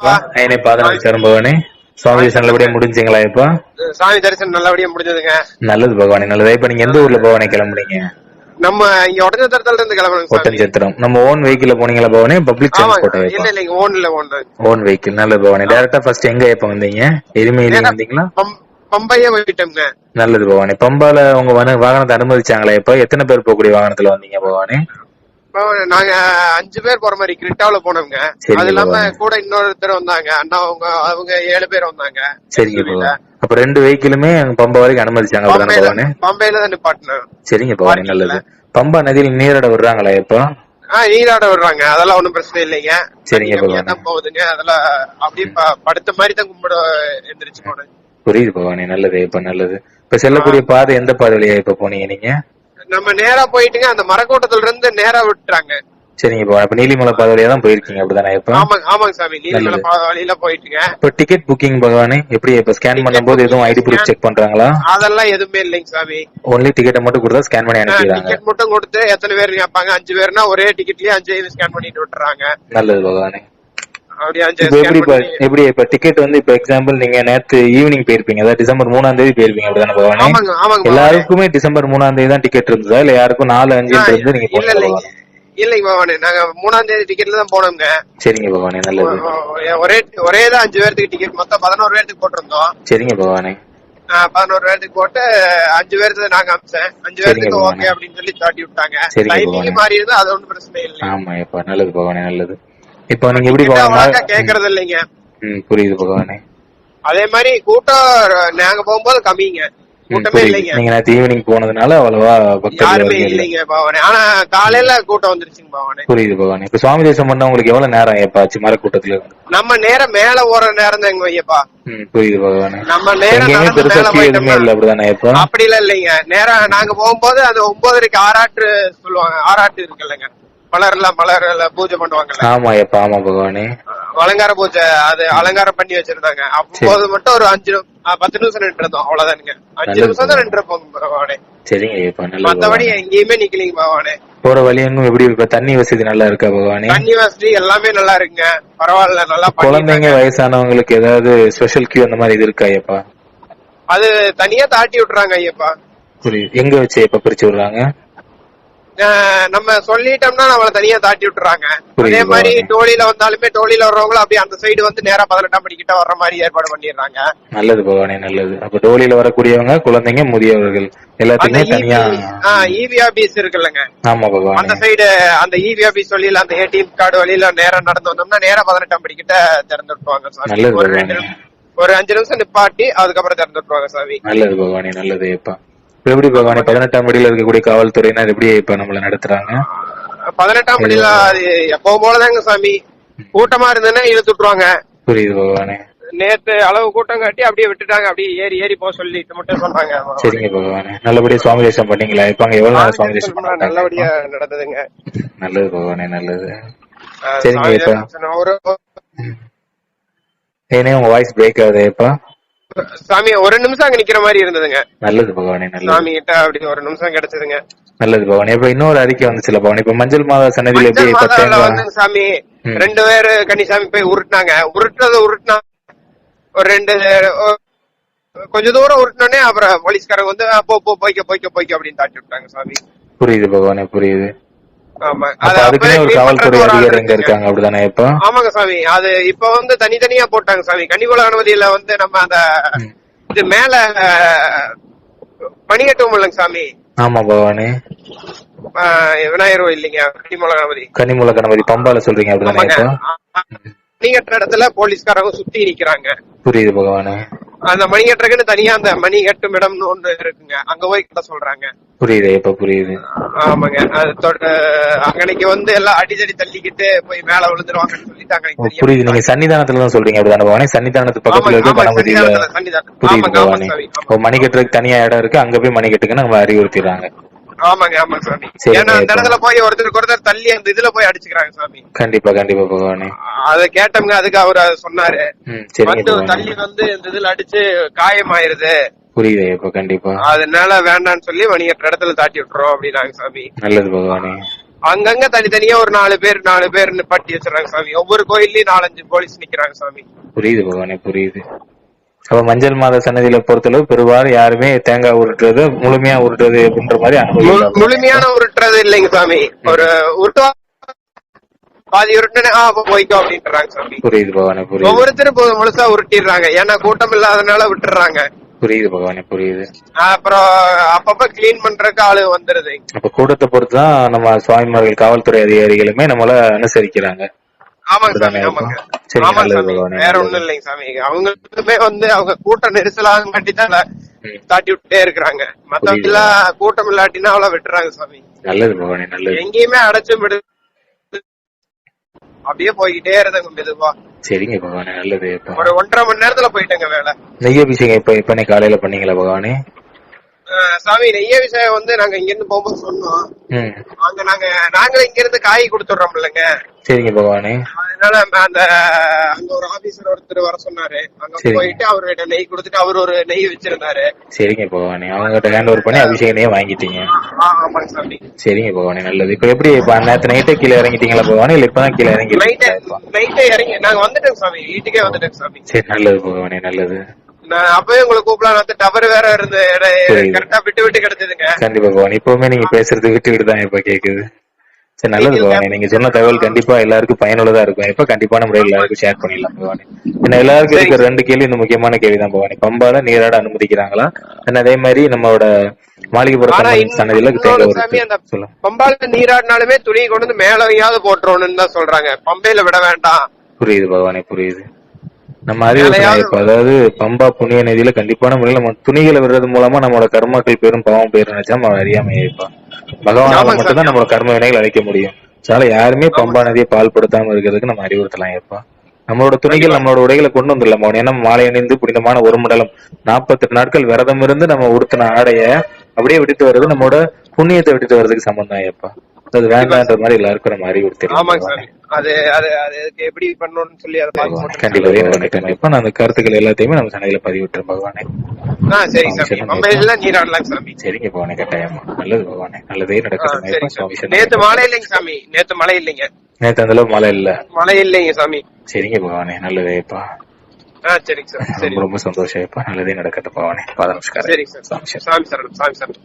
ஐநே பாதனம் சரம் பகவானே சுவாமி தரிசனம் நல்லபடியா முடிஞ்சுங்களா இப்போ? சாமி தரிசனம் நல்லபடியா முடிஞ்சதுங்க. நல்லது பகவானே நல்லது. இப்ப நீங்க எந்த ஊர்ல பகவானே கிளம்புறீங்க நம்ம இங்க ஒட்டஞ்சத்திரத்துல இருந்து கிளம்பணும் ஒட்டஞ்சத்திரம் நம்ம ஓன் வெஹிக்கிள் போனீங்களா பகவானே? பப்ளிக் ஆமாங்க டிரான்ஸ்போர்ட் இல்ல இல்லைங்க ஓன்ல ஓன் ஓன் வெஹிக்கிள் நல்லது பகவானே. டேரக்டா ஃபர்ஸ்ட் எங்க எப்ப வந்தீங்க? எருமையில வந்தீங்களா? பம்பையே போயிட்டோம்ங்க. நல்லது பகவானே. பம்பால உங்க வாகனத்தை அனுமதிச்சாங்களா இப்ப? எத்தனை பேர் போகக்கூடிய வாகனத்துல வந்தீங்க பகவானே? இப்போ நாங்க அஞ்சு பேர் போற மாதிரி கிரிட்டாவில சரிங்க அது இல்லாம. கூட இன்னொருத்தர் வந்தாங்க. அண்ணா அவங்க அவங்க ஏழு பேர் வந்தாங்க. சரிங்க அப்ப ரெண்டு வெஹிக்கிளுமே பம்பா வரைக்கும் அனுமதிச்சாங்க பம்பையில தான் நிப்பாட்டினோம் சரிங்க பகவானே நல்லது. பம்பா நதியில் நீராட விடுறாங்களா இப்போ ஆஹ் நீராட விடுறாங்க. அதெல்லாம் ஒண்ணும் பிரச்சனை இல்லைங்க. சரிங்க போகுதுங்க. அதெல்லாம் அப்படியே படுத்த மாதிரி தான் கும்பிட எந்திரிச்சு போனேன். புரியுது பகவானே நல்லது. இப்ப நல்லது. இப்ப செல்லக்கூடிய பாதை எந்த பாதை வழியா இப்ப போனீங்க நீங்க? நம்ம நேரா போயிட்டுங்க அந்த மரக்கூட்டத்துல இருந்து நேரா விட்டுறாங்க. சரிங்க இப்ப நீலிமலை பாதை வழியா தான் போயிருக்கீங்க அப்படிதானே இப்ப? ஆமாங்க ஆமாங்க சாமி நல்லது. பாதை வழியில போயிட்டுங்க. இப்ப டிக்கெட் புக்கிங் பகவானே எப்படி இப்ப ஸ்கேன் பண்ணும்போது எதுவும் ஐடி ப்ரூஃப் செக் பண்றாங்களா? அதெல்லாம் எதுவுமே இல்லைங்க சாமி. ஒன்லி டிக்கெட்டை மட்டும் கொடுத்தா ஸ்கேன் பண்ணி அனுப்பிடுறாங்க. டிக்கெட் மட்டும் கொடுத்து எத்தனை பேர் கேட்பாங்க அஞ்சு பேர்னா ஒரே டிக்கெட்லயே அஞ்சு ஸ்கேன் பண்ணிட்டு விட்டுறாங்க. நல்லது பகவானே. எப்படி இப்ப பண்ணி எப்படி இப்ப டிக்கெட் வந்து இப்ப எக்ஸாம்பிள் நீங்க நேத்து ஈவினிங் போயிருப்பீங்க. அதாவது டிசம்பர் மூணாம் தேதி போயிருப்பீங்க அப்படிதானே பகவானே. எல்லாருக்குமே டிசம்பர் மூணாம் தேதி தான் டிக்கெட் இருந்ததா? இல்ல யாருக்கும் நாலு அஞ்சு நீங்க இல்லைங்க. பகவானே? நாங்க மூணாம் தேதி டிக்கெட்ல தான் போனோங்க சரிங்க பகவானே நல்லது. ஒரே ஒரே தான் அஞ்சு பேர்த்துக்கு டிக்கெட் மொத்தம் பதினோரு பேர்த்துக்கு போட்டிருந்தோம். சரிங்க பகவானே. ஆ, பதினோரு பேர்த்துக்கு போட்டு அஞ்சு பேர்த்து நாங்க அமிச்சேன். அஞ்சு பகவானே. ஓகே அப்படின்னு சொல்லி தாட்டி விட்டாங்க. டைமிங். மாறி இருந்தா அது ஒண்ணும் பிரச்சனை இல்லை. ஆமா இப்ப நல்லது பகவானே நல்லது. இப்போ நீங்க எப்படி கேக்குறது இல்லைங்க. ம், புரியுது பகவானே. அதே மாதிரி கூட்டம் நாங்க போகும்போது கம்மிங்க. கூட்டமே இல்லைங்க. நீங்க நேத்து ஈவினிங் போனதுனால அவ்வளவா யாருமே. இல்லைங்க பவானே ஆனா காலையில கூட்டம் வந்துருச்சுங்க பவானே புரியுது பகவானே. இப்ப சுவாமி தேசம் பண்ண உங்களுக்கு எவ்வளவு நேரம் ஏப்பாச்சு மரக்கூட்டத்துல இருந்து. நம்ம நேரம் மேல ஓடுற நேரம் தான் எங்க ஐயப்பா. புரியுது பகவானே. நம்ம நேரம் எதுவுமே இல்ல அப்படிதானே இப்ப அப்படி இல்லைங்க. நேரம் நாங்க போகும்போது அது ஒன்பதரைக்கு ஆராட்டு சொல்லுவாங்க. ஆராட்டு இருக்கு இல்லைங்க மலர்லாம் மலர்ல பூஜை பண்ணுவாங்கல்ல. ஆமா எப்ப? ஆமா பகவானே. அலங்கார பூஜை அது அலங்காரம் பண்ணி வச்சிருந்தாங்க. அப்போது மட்டும் ஒரு அஞ்சு பத்து நிமிஷம் நின்று இருந்தோம். அவ்வளவுதானுங்க அஞ்சு நிமிஷம் தான் நின்று இருப்போம் பகவானே. சரிங்க மத்தபடி. எங்கேயுமே நிக்கலீங்க பகவானே. போற வழி எங்கும் எப்படி இப்ப தண்ணி வசதி நல்லா இருக்கா பகவானே? தண்ணி வசதி எல்லாமே நல்லா இருக்குங்க. பரவாயில்ல நல்லா குழந்தைங்க வயசானவங்களுக்கு ஏதாவது ஸ்பெஷல் கியூ அந்த மாதிரி இது இருக்கா ஐயப்பா? அது தனியா தாட்டி விட்டுறாங்க ஐயப்பா. எங்க வச்சு எப்ப பிரிச்சு விடுறாங்க? நம்ம சொல்லிட்டோம்னா நம்மள தனியா தாட்டி விட்டுறாங்க. அதே மாதிரி. டோலில வந்தாலுமே டோலில வர்றவங்களும் அப்படியே அந்த சைடு வந்து நேரா பதினெட்டாம் படி கிட்ட வர்ற மாதிரி ஏற்பாடு பண்ணிடுறாங்க. நல்லது பகவானே நல்லது. அப்ப டோலியில வரக்கூடியவங்க குழந்தைங்க முதியவர்கள் அந்த எல்லாத்துக்குமே தனியா இவி ஆபீஸ் இருக்குல்லங்க. ஆமா அந்த பகவானே சைடு அந்த இவி ஆபீஸ் வழியில அந்த ஏடிஎம் கார்டு வழியில நேரா நடந்து வந்தோம்னா நேரா பதினெட்டாம் படி கிட்ட திறந்து விட்டுருவாங்க சாமி. நல்லது ஒரு ரெண்டு. ஒரு அஞ்சு நிமிஷம் நிப்பாட்டி அதுக்கப்புறம் திறந்து விட்டுருவாங்க சாமி. நல்லது பகவானே நல்லது இப்ப இப்ப எப்படி பகவானே பதினெட்டாம் படியில இருக்கக்கூடிய காவல்துறையினர் எப்படி இப்ப நம்மள நடத்துறாங்க? பதினெட்டாம் படியில அது எப்பவும் போலதாங்க சாமி. கூட்டமா இருந்ததுன்னா இழுத்து விட்டுருவாங்க. புரியுது பகவானே. நேத்து அளவு கூட்டம் காட்டி அப்படியே விட்டுட்டாங்க. அப்படியே ஏறி ஏறி போக சொல்லிட்டு மட்டும் சொன்னாங்க. சரிங்க பகவானே. நல்லபடியா சுவாமி தேசம் பண்ணீங்களா? இப்ப அங்க எவ்வளவு நாள் சுவாமி தேசம் நல்லபடியா நடந்ததுங்க நல்லது பகவானே நல்லது. சரிங்க, இப்ப- தரிசனம். ஒரு ஏனே உங்க வாய்ஸ் பிரேக் ஆகுது இப்ப? சாமி ஒரு நிமிஷம் அங்க நிக்கிற மாதிரி இருந்ததுங்க. நல்லது பகவானே நல்லது. சாமி கிட்ட அப்படி ஒரு நிமிஷம் கிடைச்சதுங்க. நல்லது பகவானே. இப்ப இன்னொரு அறிக்கை வந்துச்சுல பகவானே. இப்ப மஞ்சள் மாதா சன்னதியில எப்படி வந்து சாமி. ரெண்டு பேரு கன்னிசாமி போய் உருட்டுனாங்க. உருட்டுறது உருட்டுனா ஒரு ரெண்டு கொஞ்ச தூரம் உருட்டினோடனே அப்புறம் போலீஸ்காரங்க வந்து "ஆ, போ போ போய்க்க போய்க்க போய்க்க அப்படின்னு தாட்டி விட்டாங்க சாமி. புரியுது பகவானே புரியுது. ஆமாங்க சாமி. அது இப்ப வந்து தனித்தனியா போட்டாங்க சாமி. கன்னிகுல கணபதியில வந்து நம்ம அந்த. இது மேல கட்டுவோம் இல்லைங்க சாமி. ஆமா பகவானே. அஹ், விநாயகர் இல்லைங்க. கன்னிமூல கணபதி. கன்னிமூல கணபதி பம்பால சொல்றீங்க அப்படிதானே கட்டுற இடத்துல போலீஸ்காரங்க சுத்தி நிக்கிறாங்க. புரியுது பகவானே. அந்த மணி கட்டுறதுக்குன்னு தனியா அந்த மணி கட்டும் இடம்னு ஒண்ணு இருக்குங்க. அங்க போய் கட்ட சொல்றாங்க. புரியுது இப்ப புரியுது. ஆமாங்க. அங்கனைக்கு வந்து எல்லாம் அடிதடி தள்ளிக்கிட்டு போய் மேல விழுந்துருவாங்கன்னு சொல்லிட்டு ஓ, அங்கனைக்கு தனியா புரியுது. நீங்க சன்னிதானத்துல தான் சொல்றீங்க. அப்படிதானே சன்னிதானத்து பக்கத்துல இருக்க. புரியுது மணி கட்டுறதுக்கு தனியா இடம் இருக்கு. அங்க போய் மணி நம்ம அறிவுறுத்திடுறாங்க. ஆமாங்க ஆமா சாமி. ஏன்னா அந்த இடத்துல போய் ஒருத்தருக்கு ஒருத்தர் தள்ளி அந்த இதுல போய் அடிச்சுக்கிறாங்க சாமி. கண்டிப்பா கண்டிப்பா பகவானே. அத கேட்டோம்ங்க அதுக்கு அவர் சொன்னாரு. வந்து தள்ளி வந்து இந்த இதுல அடிச்சு காயமாயிருது. புரியுது இப்ப கண்டிப்பா. அதனால வேண்டாம்னு சொல்லி கட்டுற இடத்துல தாட்டி விட்டுறோம் அப்படின்னாங்க சாமி. நல்லது பகவானே. அங்கங்க தனித்தனியா ஒரு நாலு பேர் நாலு பேர் பட்டி வச்சிடறாங்க சாமி. ஒவ்வொரு கோயில்லயும் நாலஞ்சு போலீஸ் நிக்கிறாங்க சாமி. புரியுது பகவானே புரியுது. அப்ப மஞ்சள் மாத சன்னதியில பொறுத்தளவு பெரும்பாலும் யாருமே தேங்காய் உருட்டுறது முழுமையா உருட்டுறது அப்படின்ற மாதிரி முழுமையான உருட்டுறது இல்லைங்க சாமி. ஒரு உருட்டுவா பாதி உருட்டுனே ஆ போய்க்கோ அப்படின்றாங்க சாமி. புரியுது பகவானே புரியுது. ஒவ்வொருத்தரும் முழுசா உருட்டிடுறாங்க. ஏன்னா கூட்டம் இல்லாதனால விட்டுறாங்க புரியுது பகவானே புரியுது. அப்புறம் அப்பப்ப கிளீன் பண்றதுக்கு ஆளு வந்துருது. அப்ப கூட்டத்தை பொறுத்து தான் நம்ம சுவாமிமார்கள் காவல்துறை அதிகாரிகளுமே நம்மள அனுசரிக்கிறாங்க. ஆமாங்க சாமி ஆமாங்க. வேற. ஒண்ணும் இல்லைங்க சாமி. அவங்களுக்குமே வந்து அவங்க கூட்டம் நெரிசலாக மாட்டி தான் ம். தாட்டி விட்டே இருக்கிறாங்க. மத்தவங்க எல்லாம் கூட்டம் இல்லாட்டினா அவ்வளவு விட்டுறாங்க சாமி. நல்லது பகவானே நல்லது. எங்கேயுமே அடைச்சு விடு. அப்படியே போய்கிட்டே இருந்தங்க மெதுவா. சரிங்க பகவானே நல்லது. ஒரு ஒன்றரை மணி நேரத்துல போயிட்டேங்க வேலை. நெய் அபிஷேகம் இப்ப இப்ப காலையில பண்ணீங்களா பகவானே? சாமி நெய்ய விஷயம் வந்து நாங்க இங்க இருந்து போகும்போது சொன்னோம். அங்க நாங்க நாங்களும் இங்க இருந்து காய் கொடுத்துடுறோம் இல்லைங்க. சரிங்க பகவானே. அதனால அந்த அங்க ஒரு ஆபீசர் ஒருத்தர் வர சொன்னாரு. அங்க. போயிட்டு அவர்கிட்ட நெய் கொடுத்துட்டு அவர் ஒரு நெய் வச்சிருந்தாரு. சரிங்க பகவானே. அவங்ககிட்ட ஹேண்ட் ஓவர் பண்ணி அபிஷேகனையே வாங்கிட்டீங்க. ஆ, ஆமாங்க சாமி. சரிங்க பகவானே நல்லது. இப்ப எப்படி இப்ப நேத்து நைட்டே கீழே இறங்கிட்டீங்களா பகவானே? இல்ல இப்பதான் கீழே இறங்கி நைட்டு இறங்கி நாங்க வந்துட்டோம் சாமி. வீட்டுக்கே வந்துட்டோம் சாமி. சரி நல்லது பகவானே நல்லது. நான் அப்பவே உங்களை கூப்பிடலாம். டவர் வேற இருந்து. கரெக்டா விட்டு விட்டு கிடைச்சதுங்க. கண்டிப்பா பகவான். இப்பவுமே நீங்க பேசுறது விட்டு விட்டு தான் இப்ப கேக்குது. சரி நல்லது பகவானே. நீங்க சொன்ன தகவல் கண்டிப்பா எல்லாருக்கும் பயனுள்ளதா இருக்கும். இப்ப கண்டிப்பான முறையில் எல்லாருக்கும் ஷேர் பண்ணிடலாம் பகவானே. ஏன்னா எல்லாருக்கும். இருக்கிற ரெண்டு கேள்வி இந்த முக்கியமான கேள்விதான் பகவானே. பம்பால நீராட அனுமதிக்கிறாங்களா? அதே மாதிரி நம்மளோட இன்னும் சன்னதியில சொல்லுங்க. பம்பால நீராடினாலுமே துணி கொண்டு வந்து மேல எங்கேயாவது போட்டுறோம்னு தான் சொல்றாங்க. பம்பையில விட வேண்டாம். புரியுது பகவானே புரியுது. நம்ம அறிவு அதாவது பம்பா புண்ணிய நதியில கண்டிப்பான முறையில் நம்ம துணிகளை விடுறது மூலமா நம்மளோட கர்மாக்கள் பெரும் பாவம் பேரும் நினைச்சா நம்ம அறியாம இருப்போம். பகவானால மட்டும்தான். நம்மளோட கர்ம வினைகள் அழைக்க முடியும். அதனால யாருமே பம்பா நதியை பால்படுத்தாம இருக்கிறதுக்கு நம்ம அறிவுறுத்தலாம் ஏப்பா நம்மளோட துணிகள் நம்மளோட உடைகளை கொண்டு வந்துடலாம் அவன் ஏன்னா மாலை அணிந்து புனிதமான ஒரு மண்டலம். நாற்பத்தெட்டு நாட்கள் விரதம் இருந்து நம்ம உடுத்தின ஆடைய அப்படியே விட்டுட்டு வர்றது நம்மளோட புண்ணியத்தை விட்டுட்டு வர்றதுக்கு சம்பந்தம் ஏப்பா அது வேண்டான்ற மாதிரி எல்லாருக்கும் நம்ம ஆமாங்க சாமி அறிவுறுத்திடலாம் அது அது அதுக்கு எப்படி பண்ணணும்னு சொல்லி அதை பார்த்து கண்டிப்பா கண்டிப்பா நான் அந்த கருத்துக்கள் எல்லாத்தையுமே நம்ம சந்தையில பதிவிட்டுறேன் பகவானே. ஆ சரிங்க சாமி பம்பையில நீராடலாம் சாமி சரிங்க பகவானே கட்டாயமா. நல்லது பகவானே. நல்லதே நடக்கட்டும். நேத்து மழை இல்லைங்க சாமி. நேத்து மழை இல்லைங்க. நேத்து அந்த அளவு மழை இல்ல. மழை இல்லைங்க சாமி. சரிங்க பகவானே. நல்லதேப்பா சரிங்க சார். சரி. ரொம்ப சந்தோஷம் நல்லதே நடக்கட்டும் பகவானே. பாத நமஸ்காரம். சரிங்க சார். சாமி சரணம் சாமி சரணம்.